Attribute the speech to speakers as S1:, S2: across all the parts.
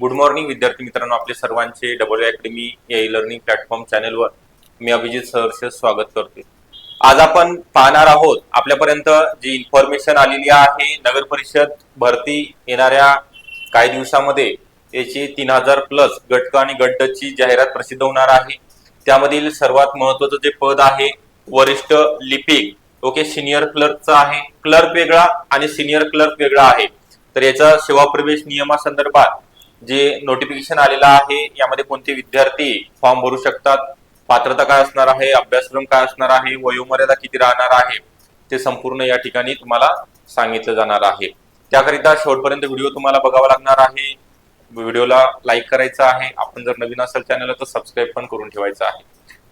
S1: Good morning विद्यार्थी मित्रांनो. आपले सर्वांचे डबल अकॅडमी या ई लर्निंग प्लॅटफॉर्म चॅनेलवर मी अभिजित सहर्ष स्वागत करते आज आपण पाहणार आहोत आपल्यापर्यंत जी इन्फॉर्मेशन आलेली आहे नगर परिषद भरती येणाऱ्या काही दिवसामध्ये याची तीन हजार प्लस गटक आणि गड्डची जाहिरात प्रसिद्ध होणार आहे. त्यामधील सर्वात महत्वाचं जे पद आहे वरिष्ठ लिपिक ओके सिनियर क्लर्कचा आहे. क्लर्क वेगळा आणि सिनियर क्लर्क वेगळा आहे. तर याचा सेवा प्रवेश नियमासंदर्भात जे नोटिफिकेशन आलेलं आहे यामध्ये कोणते विद्यार्थी फॉर्म भरू शकतात पात्रता काय असणार आहे अभ्यासक्रम काय असणार आहे वयोमर्यादा किती राहणार आहे ते संपूर्ण या ठिकाणी तुम्हाला सांगितलं जाणार आहे. त्याकरिता शेवटपर्यंत व्हिडिओ तुम्हाला बघावा लागणार आहे. व्हिडिओला लाईक करायचा आहे. आपण जर नवीन असेल चॅनलला तर सबस्क्राईब पण करून ठेवायचं आहे.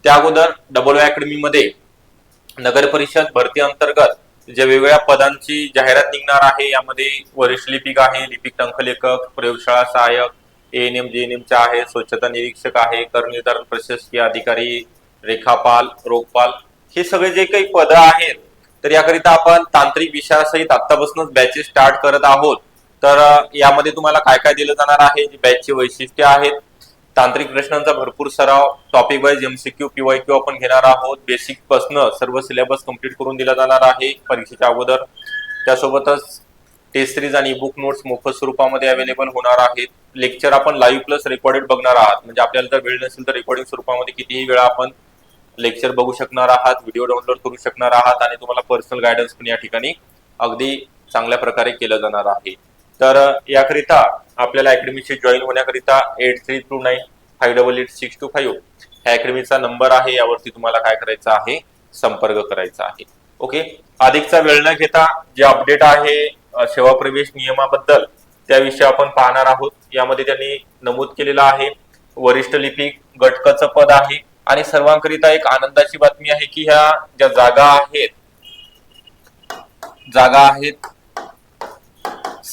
S1: त्या अगोदर डबल अकॅडमीमध्ये नगर परिषद भरती अंतर्गत ज्या वेगवेगळ्या पदांची जाहिरात निघणार आहे यामध्ये वरिष्ठ लिपिक आहे लिपिक टंकलेखक प्रयोगशाळा सहाय्यक एन एम जे एन एमच्या आहे स्वच्छता निरीक्षक आहे कर निर्धारण प्रशासकीय अधिकारी रेखापाल रोगपाल हे सगळे जे काही पद आहेत तर याकरिता आपण तांत्रिक विषयासहित आतापासूनच बॅचेस स्टार्ट करत आहोत. तर यामध्ये तुम्हाला काय काय दिलं जाणार आहे जी बॅचची वैशिष्ट्ये आहेत तांत्रिक प्रश्नांचा भरपूर सराव topic wise MCQ PY Q आपण घेणार आहोत. बेसिक पासन सर्व सिलेबस कंप्लीट करून दिला जाणार आहे परीक्षेच्या अगोदर. त्यासोबतच टेस्ट सिरीज आणि बुक नोट्स मोफत स्वरूपामध्ये अवेलेबल होणार आहेत. लेक्चर आपण लाईव्ह प्लस रेकॉर्डेड बघणार आहात. म्हणजे आपल्याला जर वेळ नसेल तर रेकॉर्डिंग स्वरूपामध्ये कितीही वेळा आपण लेक्चर बघू शकणार आहात व्हिडिओ डाउनलोड करू शकणार आहात आणि तुम्हाला पर्सनल गायडन्स पण या ठिकाणी अगदी चांगल्या प्रकारे केलं जाणार आहे. तर याकरिता आपल्याला अकॅडमीशी जॉईन होण्याकरिता eight three two nine five double eight six two five ह्या अकॅडमीचा नंबर आहे. यावरती तुम्हाला काय करायचं आहे? संपर्क करायचा आहे. ओके अधिकचा वेळ न घेता जे अपडेट आहे सेवा प्रवेश नियमाबद्दल त्याविषयी आपण पाहणार आहोत. यामध्ये त्यांनी नमूद केलेलं आहे. वरिष्ठ लिपिक गटकचं पद आहे. आणि सर्वांकरिता एक आनंदाची बातमी आहे की ह्या ज्या जागा आहेत जागा आहेत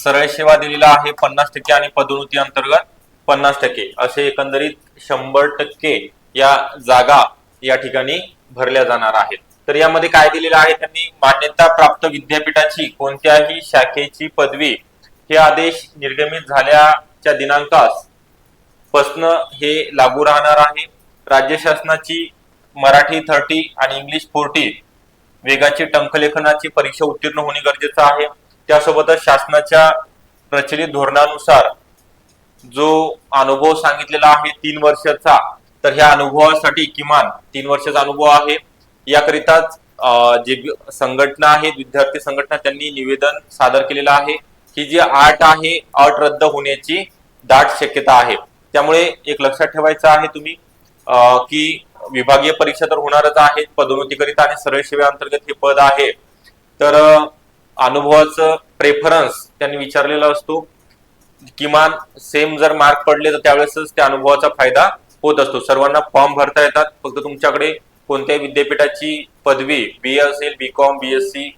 S1: सरळ सेवा दिलेला आहे पन्नास टक्के आणि पदोन्नती अंतर्गत पन्नास टक्के. असे एकंदरीत शंभर टक्के या जागा या ठिकाणी भरल्या जाणार आहेत. तर यामध्ये काय दिलेलं आहे? त्यांनी मान्यता प्राप्त विद्यापीठाची कोणत्याही शाखेची पदवी हे आदेश निर्गमित झाल्याच्या दिनांकास पसन हे लागू राहणार आहे. राज्य शासनाची मराठी थर्टी आणि इंग्लिश फोर्टी वेगाची टंकलेखनाची परीक्षा उत्तीर्ण होणे गरजेचं आहे. त्यासोबतच शासनाच्या प्रचलित धोरणानुसार जो अनुभव सांगितलेला आहे तीन वर्षाचा तर ह्या अनुभवासाठी किमान तीन वर्षाचा अनुभव आहे. याकरिताच जे संघटना आहेत विद्यार्थी संघटना त्यांनी निवेदन सादर केलेलं आहे की जी आठ आहे अट रद्द होण्याची दाट शक्यता आहे. त्यामुळे एक लक्षात ठेवायचं आहे तुम्ही की विभागीय परीक्षा तर होणारच आहेत पदोन्नतीकरिता आणि सरळ सेवेअंतर्गत हे पद आहे. तर अनुभवाचं प्रेफरन्स त्यांनी विचारलेला असतो. किमान सेम जर मार्क पडले तर त्यावेळेसच त्या अनुभवाचा फायदा होत असतो. सर्वांना फॉर्म भरता येतात. फक्त तुमच्याकडे कोणत्याही विद्यापीठाची पदवी बी ए असेल B com B S C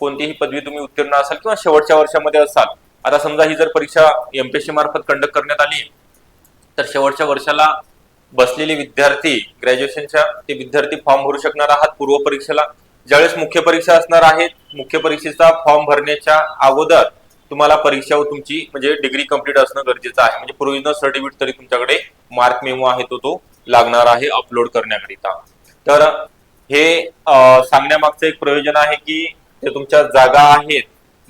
S1: कोणतीही पदवी तुम्ही उत्तीर्ण असाल किंवा शेवटच्या वर्षामध्ये असाल. आता समजा ही जर परीक्षा एमपीएससी मार्फत कंडक्ट करण्यात आली तर शेवटच्या वर्षाला बसलेले विद्यार्थी ग्रॅज्युएशनच्या ते विद्यार्थी फॉर्म भरू शकणार आहात. पूर्व परीक्षेला ज्यावेळेस मुख्य परीक्षा असणार आहे मुख्य परीक्षेचा फॉर्म भरण्याच्या अगोदर तुम्हाला परीक्षा व तुमची म्हणजे डिग्री कंप्लीट असणं गरजेचं आहे. म्हणजे प्रोविजनल सर्टिफिकेट तरी तुमच्याकडे मार्क मेमो आहे तो तो लागणार आहे अपलोड करण्याकरिता. तर हे सांगण्यामागचं एक प्रयोजन आहे की ते तुमच्या जागा आहेत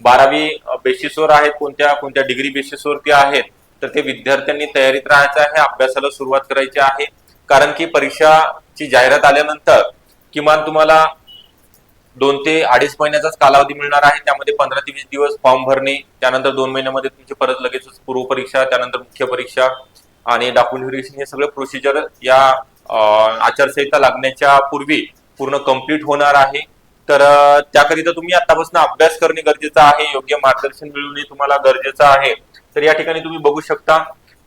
S1: बारावी बेसिसवर आहेत कोणत्या कोणत्या डिग्री बेसिसवरती आहेत तर ते विद्यार्थ्यांनी तयारीत राहायचं आहे अभ्यासाला सुरुवात करायची आहे. कारण की परीक्षाची जाहिरात आल्यानंतर किमान तुम्हाला दोन ते अडीच महिन्याचाच कालावधी मिळणार आहे. त्यामध्ये पंधरा ते वीस दिवस फॉर्म भरणे त्यानंतर दोन महिन्यामध्ये तुमची परत लगेचच पूर्व परीक्षा त्यानंतर मुख्य परीक्षा आणि डॉक्युमेंट व्हेरिफिकेशन हे सगळं प्रोसिजर या आचारसंहिता लागण्याच्या पूर्वी पूर्ण कंप्लीट होणार आहे. तर त्याकरिता तुम्ही आतापासून अभ्यास करणे गरजेचं आहे. योग्य मार्गदर्शन मिळवणे तुम्हाला गरजेचं आहे. तर या ठिकाणी तुम्ही बघू शकता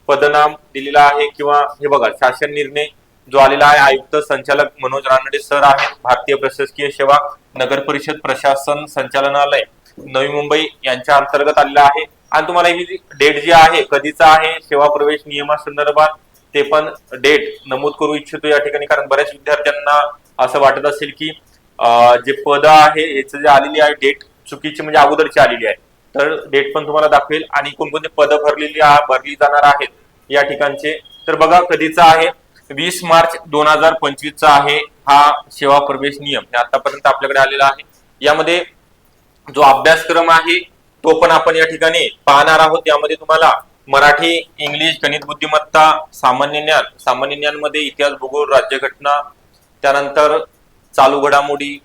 S1: पदनाम दिलेला आहे किंवा हे बघा शासन निर्णय जो आलेला आहे आयुक्त संचालक मनोज रानडे सर आहेत भारतीय प्रशासकीय सेवा नगर परिषद प्रशासन संचालनालय नवी मुंबई यांच्या अंतर्गत आलेला आहे. आणि तुम्हाला ही डेट जी आहे कधीचा आहे सेवा प्रवेश नियमासंदर्भात ते पण डेट नमूद करू इच्छितो या ठिकाणी कारण बऱ्याच विद्यार्थ्यांना असं वाटत असेल की जे पद आहे याचं जे आलेली आहे डेट चुकीची म्हणजे अगोदरची आलेली आहे. तर डेट पण तुम्हाला दाखवेल. आणि कोणकोणते पद भरलेली भरली जाणार आहेत या ठिकाणचे. तर बघा कधीचा आहे वीस मार्च दोन हजार पंचवीसचा आहे हा सेवा प्रवेश नियम. हे आतापर्यंत आपल्याकडे आलेला आहे. यामध्ये जो अभ्यासक्रम आहे तो पण आपण या ठिकाणी पाहणार आहोत. यामध्ये तुम्हाला मराठी इंग्लिश गणित बुद्धिमत्ता सामान्य ज्ञान सामान्य ज्ञानमध्ये इतिहास भूगोल राज्यघटना त्यानंतर चालू घडामोडी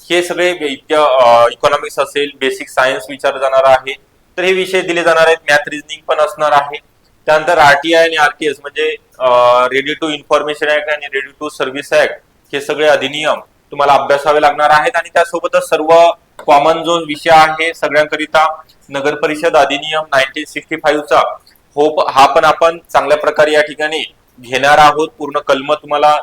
S1: हे सगळे इकॉनॉमिक्स असेल बेसिक सायन्स विचार जाणार आहे. तर हे विषय दिले जाणार आहेत. मॅथ रिझनिंग पण असणार आहे. त्यानंतर आरटीआय आणि आरटीएस म्हणजे रेडी टू इन्फॉर्मेशन ऍक्ट आणि रेडी टू सर्व्हिस ऍक्ट हे सगळे अधिनियम तुम्हाला अभ्यासावे लागणार आहेत आणि त्यासोबतच सर्व कॉमन जो विषय आहे सगळ्यांकरिता नगर परिषद अधिनियम नाईन्टीन सिक्स्टी फाईव्हचा होप हा पण आपण चांगल्या प्रकारे या ठिकाणी घेणार आहोत. पूर्ण कलम तुम्हाला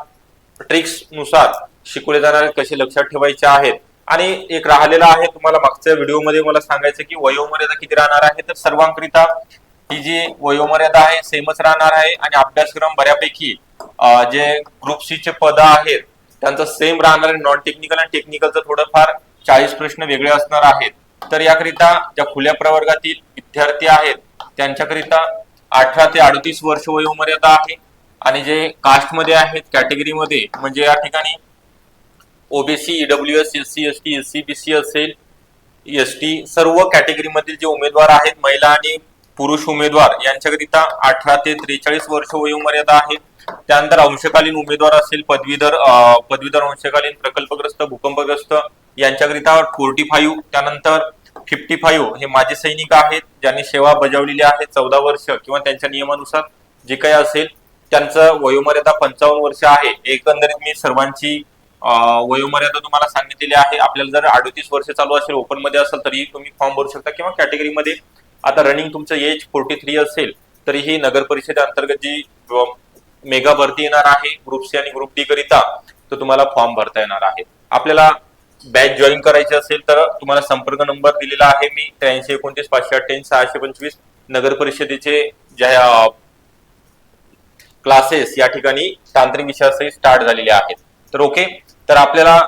S1: ट्रिक्सनुसार शिकवले जाणारे कसे लक्षात ठेवायचे आहेत. आणि एक राहिलेला आहे तुम्हाला मागच्या व्हिडिओमध्ये मला सांगायचं की वयोमर्यादा किती राहणार आहे तर सर्वांकरिता ही जी वयोमर्यादा आहे सेमच राहणार आहे आणि अभ्यासक्रम बऱ्यापैकी जे ग्रुप सी चे पद आहेत त्यांचं सेम राहणार आहे. नॉन टेक्निकल आणि टेक्निकलचं थोडंफार चाळीस प्रश्न वेगळे असणार आहेत. तर याकरिता ज्या खुल्या प्रवर्गातील विद्यार्थी आहेत त्यांच्याकरिता अठरा ते अडतीस वर्ष वयोमर्यादा आहे. आणि जे कास्टमध्ये आहेत कॅटेगरीमध्ये म्हणजे या ठिकाणी OBC EW S S C S T S C B C असेल एस टी सर्व कॅटेगरीमधील जे उमेदवार आहेत महिला आणि पुरुष उमेदवार यांच्याकरिता अठरा ते त्रेचाळीस वर्ष वयोमर्यादा आहे. त्यानंतर अंशकालीन उमेदवार असेल पदवीधर पदवीधर अंशकालीन प्रकल्पग्रस्त भूकंपग्रस्त यांच्याकरिता फोर्टी फाईव्ह त्यानंतर फिफ्टी फाईव्ह हे माजी सैनिक आहेत ज्यांनी सेवा बजावलेली आहे चौदा वर्ष किंवा त्यांच्या नियमानुसार जे काही असेल त्यांचं वयोमर्यादा पंचावन्न वर्ष आहे. एकंदरीत मी सर्वांची वयोमर्यादा तुम्हाला सांगितलेली आहे. आपल्याला जर अडतीस वर्ष चालू असेल ओपनमध्ये असेल तरी तुम्ही फॉर्म भरू शकता किंवा कॅटेगरीमध्ये आता रनिंग तुमचं एज फोर्टी थ्री असेल तरीही नगर परिषदे अंतर्गत जी मेगा भरती येणार आहे ग्रुप सी आणि ग्रुप डी करिता तर तुम्हाला फॉर्म भरता येणार आहे. आपल्याला बॅच जॉईन करायची असेल तर तुम्हाला संपर्क नंबर दिलेला आहे मी त्र्याऐंशी एकोणतीस पाचशे अठ्ठ्याऐंशी सहाशे पंचवीस नगर परिषदेचे ज्या क्लासेस या ठिकाणी तांत्रिक विषयासही स्टार्ट झालेले आहेत. तर ओके तर आपल्याला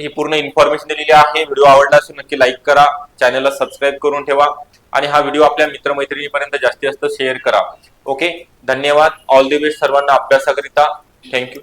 S1: ही पूर्ण इन्फॉर्मेशन दिलेली आहे. व्हिडिओ आवडला असेल नक्की लाईक करा. चॅनलला सबस्क्राईब करून ठेवा. आणि हा व्हिडिओ आपल्या मित्रमैत्रिणीपर्यंत जास्तीत जास्त शेअर करा. ओके धन्यवाद. ऑल दी बेस्ट सर्वांना अभ्यासाकरिता. थँक्यू